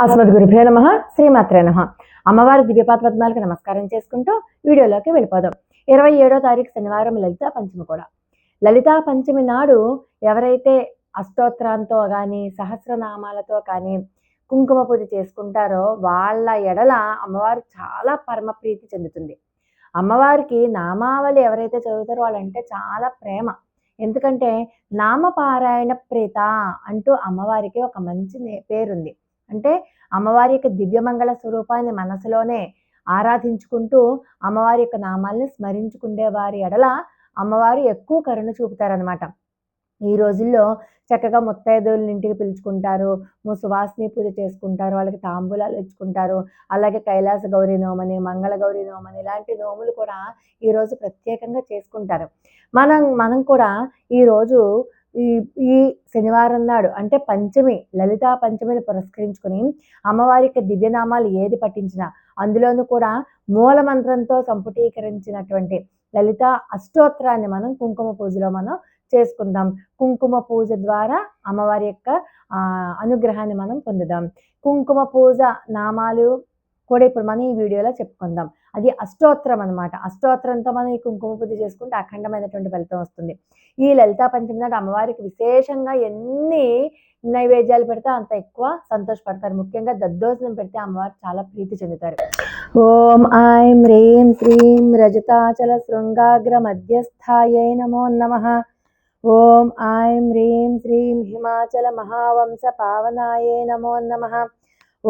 అస్మద్ గురుభ్యో నమ శ్రీమాత్రే నమ. అమ్మవారి దివ్యపాత పద్మాలకు నమస్కారం చేసుకుంటూ వీడియోలోకి వెళ్ళిపోదాం. ఇరవై ఏడో తారీఖు శనివారం లలితా పంచమి కూడా. లలితా పంచమి నాడు ఎవరైతే అష్టోత్తరాంతో కానీ సహస్రనామాలతో కానీ కుంకుమ పూజ చేసుకుంటారో వాళ్ళ ఎడల అమ్మవారు చాలా పరమప్రీతి చెందుతుంది. అమ్మవారికి నామావళి ఎవరైతే చదువుతారో వాళ్ళంటే చాలా ప్రేమ. ఎందుకంటే నామపారాయణ ప్రీత అంటూ అమ్మవారికి ఒక మంచి నే- పేరుంది. అంటే అమ్మవారి యొక్క దివ్యమంగళ స్వరూపాన్ని మనసులోనే ఆరాధించుకుంటూ అమ్మవారి యొక్క నామాల్ని స్మరించుకుండే వారి ఎడల అమ్మవారు ఎక్కువ కరుణ చూపుతారనమాట ఈ రోజుల్లో చక్కగా ముత్తైదువుల ఇంటికి పిలుచుకుంటారు ము- సువాసిని పూజ చేసుకుంటారు వాళ్ళకి తాంబూలాలు ఇచ్చుకుంటారు అలాగే కైలాస గౌరీ నోమని మంగళ గౌరీ నోమని ఇలాంటి నోములు కూడా ఈరోజు ప్రత్యేకంగా చేసుకుంటారు. మనం మనం కూడా ఈరోజు ఈ ఈ శనివారం నాడు అంటే పంచమి లలితా పంచమిని పురస్కరించుకుని అమ్మవారి యొక్క దివ్యనామాలు ఏది పఠించినా అందులోనూ కూడా మూల మంత్రంతో సంపుటీకరించినటువంటి లలిత అష్టోత్తరాన్ని మనం కుంకుమ పూజలో మనం చేసుకుందాం. కుంకుమ పూజ ద్వారా అమ్మవారి యొక్క అనుగ్రహాన్ని మనం పొందుదాం. కుంకుమ పూజ నామాలు కూడా ఇప్పుడు మనం ఈ వీడియోలో చెప్పుకుందాం. అది అష్టోత్తరం అన్నమాట. అష్టోత్తరంతో మనం ఈ కుంకుమ పూజ చేసుకుంటే అఖండమైనటువంటి ఫలితం వస్తుంది. ఈ లలితా పంచమి నాడు అమ్మవారికి విశేషంగా ఎన్ని నైవేద్యాలు పెడితే అంత ఎక్కువ సంతోషపడతారు. ముఖ్యంగా దద్దోజనం పెడితే అమ్మవారు చాలా ప్రీతి చెందుతారు. ఓం ఐం హ్రీం శ్రీం రజతాచల శృంగాగ్ర మధ్యస్థాయై నమో నమ. ఓం ఐం హ్రీం శ్రీం హిమాచల మహావంశ పావనాయే నమో నమ.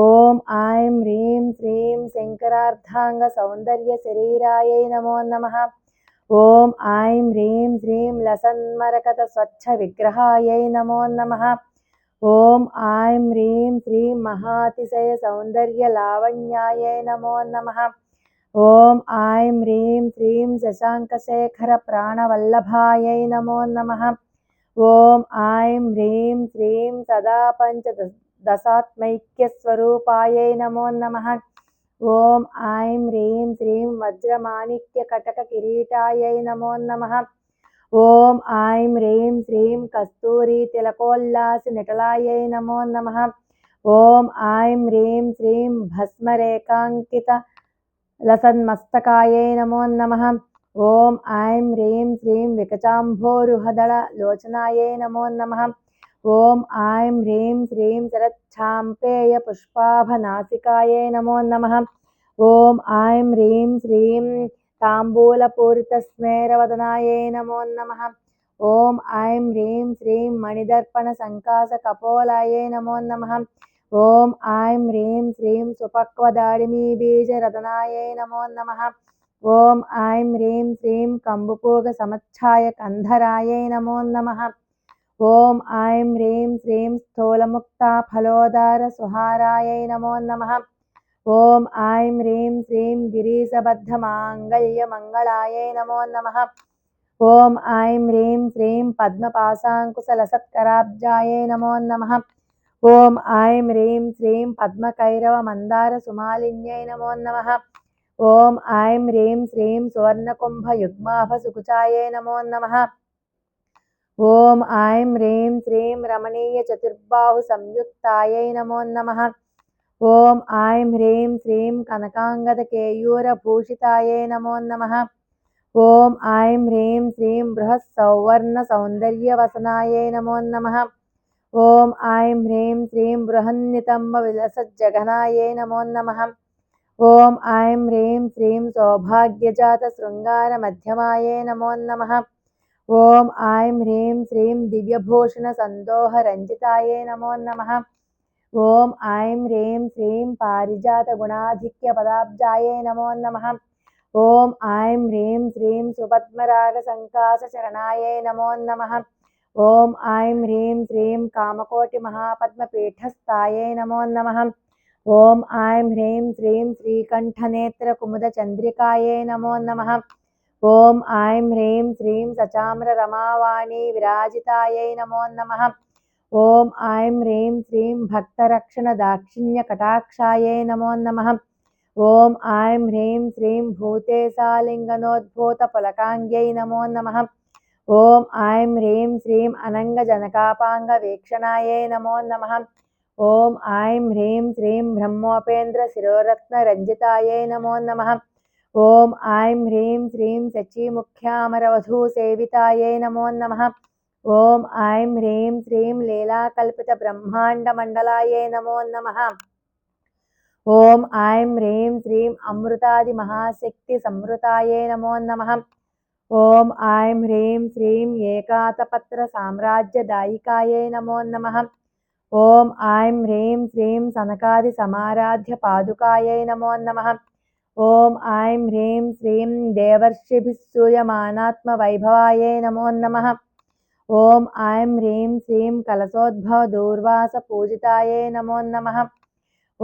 ఓం ఐం హ్రీం శ్రీం శంకరార్థాంగ సౌందర్య శరీరాయై నమో నమ. ఓం ఐం హ్రీం శ్రీం లసన్మరకత స్వచ్ఛ విగ్రహాయై నమో నమ. ఓం ఐం హ్రీం శ్రీం మహాతిశయ సౌందర్య లావణ్యాయై నమో నమ. ఓం ఐం హ్రీం శ్రీం శశాంకశేఖర ప్రాణవల్లభాయై నమో నమ. ఓం ఐం హ్రీం శ్రీం సదా పంచ దశాత్మైక్యస్వరూపాయై నమో నమ. ఓం ఐం హ్రీం శ్రీం వజ్రమాణిక్య కటక కిరీటాయై నమో నమ. ఓం ఐం హ్రీం శ్రీం కస్తూరి తిలకోల్లాసి నిటలాయై నమో నమ. ఓం ఐం హ్రీం శ్రీం భస్మరేకాంకిత లసన్మస్తకాయై నమో నమ. ఓం ఐం హ్రీం శ్రీం వికచాంభోరుహదళ లోచనాయై నమో నమ. ఓం ఐం హ్రీం శ్రీం శరచ్ఛాంపేయ పుష్పాభనాసికాయై నమో నమ. ఓం ఐం హ్రీం శ్రీం తాంబూలపూరిత స్మేరవదనాయై నమో నమ. ఓం ఐం హ్రీం శ్రీం మణిదర్పణ సంకాస కపోలాయై నమో నమ. ఓం ఐం హ్రీం శ్రీం సుపక్వదాడిమీ బీజరదనాయై నమో నమ. ఓం ఐం హ్రీం ఓం ఐం హ్రీం శ్రీం స్థూలముక్త ఫలోదార సుహారాయై నమో నమ. ఓం ఐం హ్రీం శ్రీం గిరీశబద్ధ మాంగళ్య మంగళాయై నమో నమ. ఓం ఐం హ్రీం శ్రీం పద్మపాశాంకుశలసత్కరాబ్జాయై నమో నమ. ఓం ఐం హ్రీం శ్రీం పద్మకైరవ మందార సుమాలిన్యై నమో నమ. ఓం ఐం హ్రీం శ్రీం సువర్ణకుంభ నమో నమ. ఓం ఐం హ్రీం శ్రీం రమణీయ చతుర్బాహు సంయుక్తాయై నమో నమ ఓం ఐం హ్రీం శ్రీం కనకాంగద కేయూర భూషితాయై నమో నమ ఓం ఐం హ్రీం శ్రీం బృహత్ సౌవర్ణ సౌందర్య వసనాయై నమో నమ ఓం ఐం హ్రీం శ్రీం బృహన్నితంబ విలసజ్జగనాయై నమో నమ ఓం ఐం హ్రీం శ్రీం సౌభాగ్యజాత శృంగార మధ్యమాయే నమో నమ ఓం ఐం హ్రీం శ్రీం దివ్యభూషణ సందోహ రంజితాయే నమో నమ ఓం ఐం హ్రీం శ్రీం పారిజాత గుణాధిక్య పదాబ్జాయే నమో నమ ఓం ఐం హ్రీం శ్రీం సుపద్మరాగ సంకాస చరణాయే నమో నమ ఓం ఐం హ్రీం శ్రీం సచామ్ర రమావాణి విరాజితాయై నమో నమ. ఓం ఐం హ్రీం శ్రీం భక్తరక్షణ దాక్షిణ్య కటాక్షాయై నమో నమ. ఓం ఐం హ్రీం శ్రీం భూతేశాలింగనోద్భూత పులకాంగ్యై నమో నమ. ఓం ఐం హ్రీం శ్రీం అనంగజనకాపాంగ వీక్షణాయై నమో నమ. ఓం ఐం హ్రీం శ్రీం బ్రహ్మోపేంద్ర శిరోరత్న రంజితాయై నమో నమ. ఓం ఐం హ్రీం శ్రీం శచీముఖ్యామరవధూ సేవితాయే నమో నమ. ఓం ఐం హ్రీం శ్రీం లీలాకల్పిత బ్రహ్మాండ మండలాయే నమో నమ. ఓం ఐం హ్రీం శ్రీం అమృతాది మహాశక్తి సంవృతాయే నమో నమ. ఓం ఐం హ్రీం శ్రీం ఏకాతపత్ర సామ్రాజ్యదాయికాయే నమో నమ. ఓం ఐం హ్రీం శ్రీం సనకాది సమారాధ్య పాదుకాయై నమో నమ. ఓం ఐం హ్రీం శ్రీం దేవర్షిభిస్సూయమానాత్మ వైభవాయే నమో నమ. ఓం ఐం హ్రీం శ్రీం కలసోద్భవ దూర్వాస పూజితాయే నమో నమ.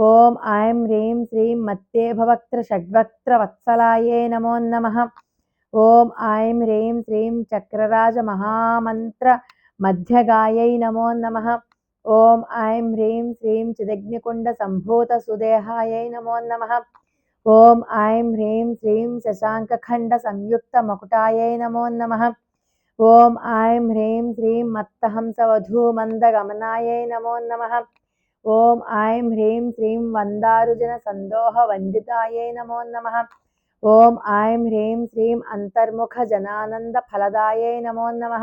ఓం ఐం హ్రీం శ్రీం మత్తేభవక్త్ర షడ్వక్త్ర వత్సలాయే నమో నమ. ఓం ఐం హ్రీం శ్రీం చక్రరాజ మహామంత్ర మధ్యగాయై నమో నమ. ఓం ఐం హ్రీం శ్రీం చిదగ్నికుండ సంభూత సుదేహాయై నమో నమ. ఓం ఐం హ్రీం శ్రీం శశాంకఖండ సంయుక్త మకుటాయై నమో నమ. ఓం ఐం హ్రీం శ్రీం మత్తహంసవధూమందగమనాయై నమో నమ. ఓం ఐం హ్రీం శ్రీం వందారుజన సందోహ వందితాయై నమో నమ. ఓం ఐం హ్రీం శ్రీం అంతర్ముఖ జనానంద ఫలదాయై నమో నమ.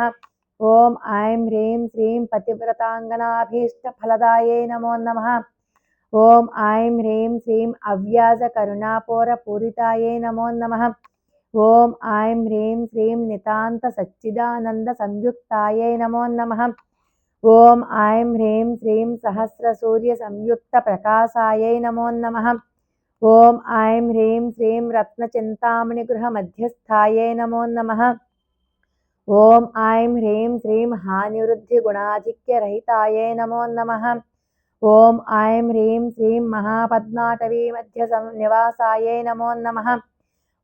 ఓం ఐం హ్రీం శ్రీం పతివ్రతాంగనాభీష్ట ఫలదాయై నమో నమ. ఓం ఐం హ్రీం శ్రీం అవ్యాజ కరుణాపోర పూరితాయై నమో నమ ఓం ఐం హ్రీం శ్రీం నితాంత సచ్చిదానంద సంయుక్తాయై నమో నమ ఓం ఐం హ్రీం శ్రీం సహస్ర సూర్య సంయుక్త ప్రకాశాయై నమో నమ ఓం ఐం హ్రీం శ్రీం రత్నచింతామణి గృహ మధ్యస్థాయై నమో నమ ఓం ఐం హ్రీం శ్రీం హానివృద్ధి గుణాధిక్య రహితాయై నమో నమ ఓం ఐం హ్రీం శ్రీం మహాపద్మాటవీ మధ్య సం- నివాసాయై నమో నమ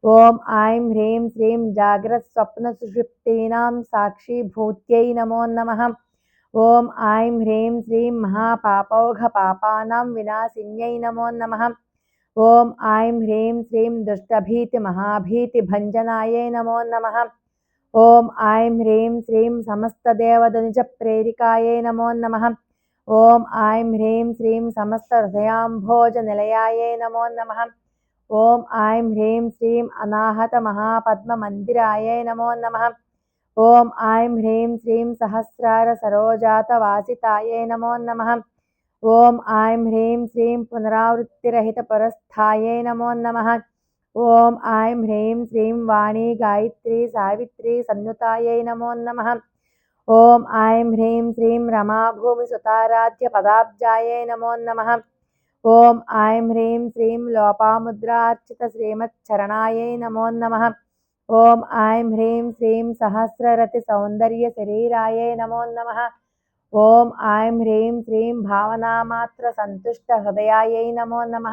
ఓం ఐం హ్రీం శ్రీం జాగ్రత్ స్వప్న సుషుప్తీనాం సాక్షిభూత్యై నమో నమ ఓం ఐం హ్రీం శ్రీం మహాపాపౌఘ పాపానాం వినాశిన్యై నమో నమ ఓం ఐం హ్రీం శ్రీం దుష్టభీతి మహాభీతి భంజనాయై నమో నమ ఓం ఐం హ్రీం శ్రీం సమస్తదేవదనుజ ప్రేరికాయై నమో నమ ఓం ఐం హ్రీం శ్రీం సమస్త హృదయాంభోజ నిలయాయై నమో నమ ఓం ఐం హ్రీం శ్రీం అనాహత మహాపద్మ మందిరాయై నమో నమ ఓం ఐం హ్రీం శ్రీం సహస్రార సరోజాత వాసితాయై నమో నమ ఓం ఐం హ్రీం శ్రీం పునరావృత్తిరహిత పరస్థాయై నమో నమ ఓం ఐం హ్రీం శ్రీం వాణీ గాయత్రి సావిత్రి సన్నుతాయై నమో నమ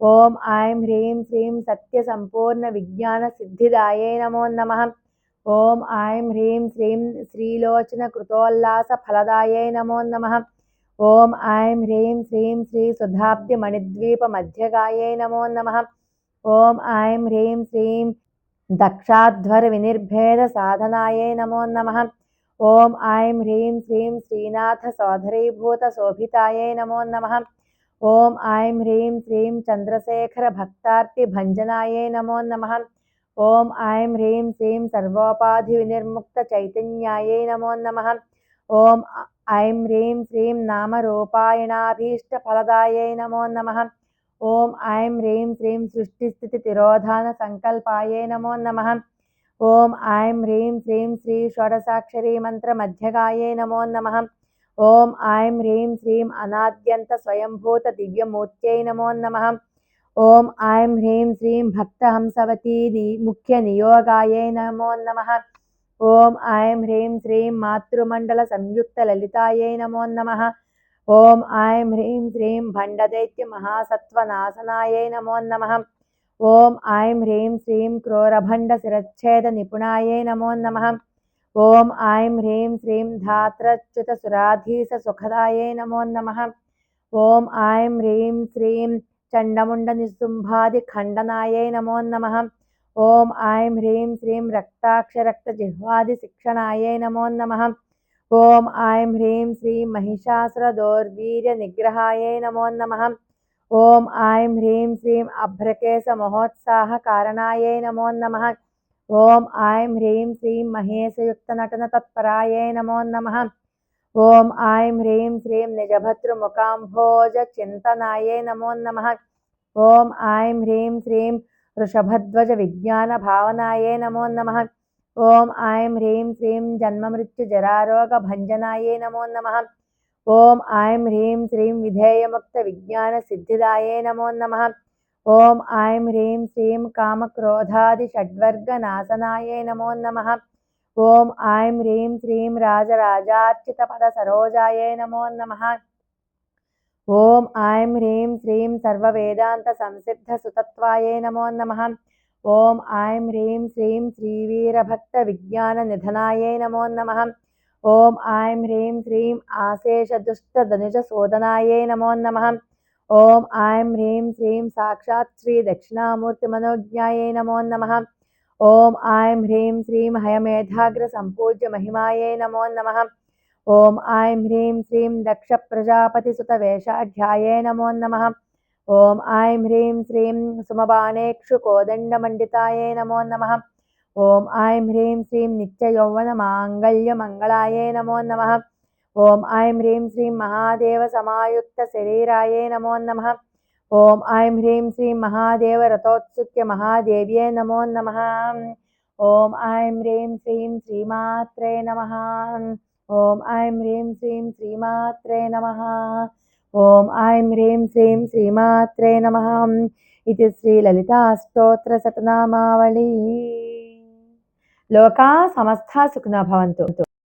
ఓం ఐం హ్రీం శ్రీం రమాభూమి సుతారాధ్య పదాబ్జాయై నమో నమ ఓం ఐం హ్రీం శ్రీం లోపాముద్రార్చిత శ్రీమచ్చరణాయై నమో నమ ఓం ఐం హ్రీం శ్రీం సహస్రరతి సౌందర్య శరీరాయై నమో నమ ఓం ఐం హ్రీం శ్రీం భావనామాత్ర సంతుష్ట హృదయాయై నమో నమ ఓం ఐం హ్రీం శ్రీం సత్య సంపూర్ణ విజ్ఞాన సిద్ధిదాయై నమో నమ ఓం ఐం హ్రీం శ్రీం సర్వోపాధి వినిర్ముక్త చైతన్యాయై నమో నమ. ఓం ఐం హ్రీం శ్రీం నామరూపాయణాభీష్ట ఫలదాయై నమో నమ. ఓం ఐం హ్రీం శ్రీం సృష్టిస్థితి తిరోధాన సంకల్పాయై నమో నమ. ఓం ఐం హ్రీం శ్రీం శ్రీ షోడసాక్షరీ మంత్ర మధ్యగాయై నమో నమ. ఓం ఐం హ్రీం శ్రీం అనాద్యంత స్వయంభూత దివ్యమూర్త్యై నమో నమ. ఓం ఐం హ్రీం శ్రీం భక్తహంసవతీ ని ముఖ్య నియోగాయై నమో నమ. ఓం ఐం హ్రీం శ్రీం మాతృమండల సంయుక్త లలితాయై నమో నమ. ఓం ఐం హ్రీం శ్రీం భండదైత్య మహాసత్వనాశనాయై నమో నమ. ఓం ఐం హ్రీం శ్రీం క్రోరభండ శిరచ్ఛేద నిపుణాయై నమో నమ. ఓం ఐం హ్రీం శ్రీం ధాత్రచ్యుత సురాధీస సుఖదాయై నమో నమ. ఓం ఐం హ్రీం శ్రీం చండముండనిశుంభాది ఖండనాయై నమో నమ ఓం ఐం హ్రీం శ్రీం రక్తాక్షరక్తజిహ్వాది శిక్షణాయై నమో నమ ఓం ఐం హ్రీం శ్రీం మహిషాసురదోర్వీర్య నిగ్రహాయై నమో నమ ఓం ఐం హ్రీం శ్రీం అభ్రకేశ మహోత్సాహ కారణాయై నమో నమ ఓం ఐం హ్రీం శ్రీం మహేశయుక్త నటన తత్పరాయై నమో నమ ఓం ఐం హ్రీం శ్రీం నిజభద్రుముఖాంభోజ చింతనాయై నమో నమః ఓం ఐం హ్రీం శ్రీం వృషభధ్వజ విజ్ఞాన భావనాయే నమో నమః ఓం ఐం హ్రీం శ్రీం జన్మమృత్యుజరారోగ భంజనాయే నమో నమః ఓం ఐం హ్రీం శ్రీం విధేయముక్త విజ్ఞాన సిద్ధిదాయే నమో నమః ఓం ఓం ఐం హ్రీం శ్రీం రాజరాజార్చిత పద సరోజాయే నమో నమ. ఓం ఐం హ్రీం శ్రీం సర్వవేదాంత సంసిద్ధ సుతత్వాయే నమో నమ. ఓం ఐం హ్రీం శ్రీం శ్రీవీరభక్త విజ్ఞాన నిధనాయే నమో నమ. ఓం ఐం హ్రీం శ్రీం ఆశేష శోధనాయే నమో నమ. ఓం ఐం హ్రీం శ్రీం సాక్షాత్ శ్రీ దక్షిణామూర్తి మనోజ్ఞాయే నమో నమ. ఓం ఐం హ్రీం శ్రీం హయమేధాగ్ర సంపూజ్య మహిమాయే నమో నమ. ఓం ఐం హ్రీం శ్రీం దక్ష ప్రజాపతి సుత వేషాధ్యాయే నమో నమ. ఓం ఐం హ్రీం శ్రీం సుమబాణేక్షు కోదండమండితాయే నమో నమ. ఓం ఐం హ్రీం శ్రీం నిత్యయౌవన మాంగళ్య మంగళాయే నమో నమ. ఓం ఐం హ్రీం శ్రీం మహాదేవ సమాయుక్త శరీరాయే నమో నమ. ఓం ఐం హ్రీం శ్రీం మహాదేవ రథోత్సుక్య మహాదేవ్యే నమో నమ. ఓం ఐం హ్రీం శ్రీం శ్రీమాత్రే నమ. ఓం ఐం హ్రీం శ్రీం శ్రీమాత్రే నమ. ఓం ఐం హ్రీం శ్రీం శ్రీమాత్రే నమ. ఇది శ్రీ లలితా అష్టోత్తర శతనామావళి లోకా సమస్త సుఖినో భవంతు.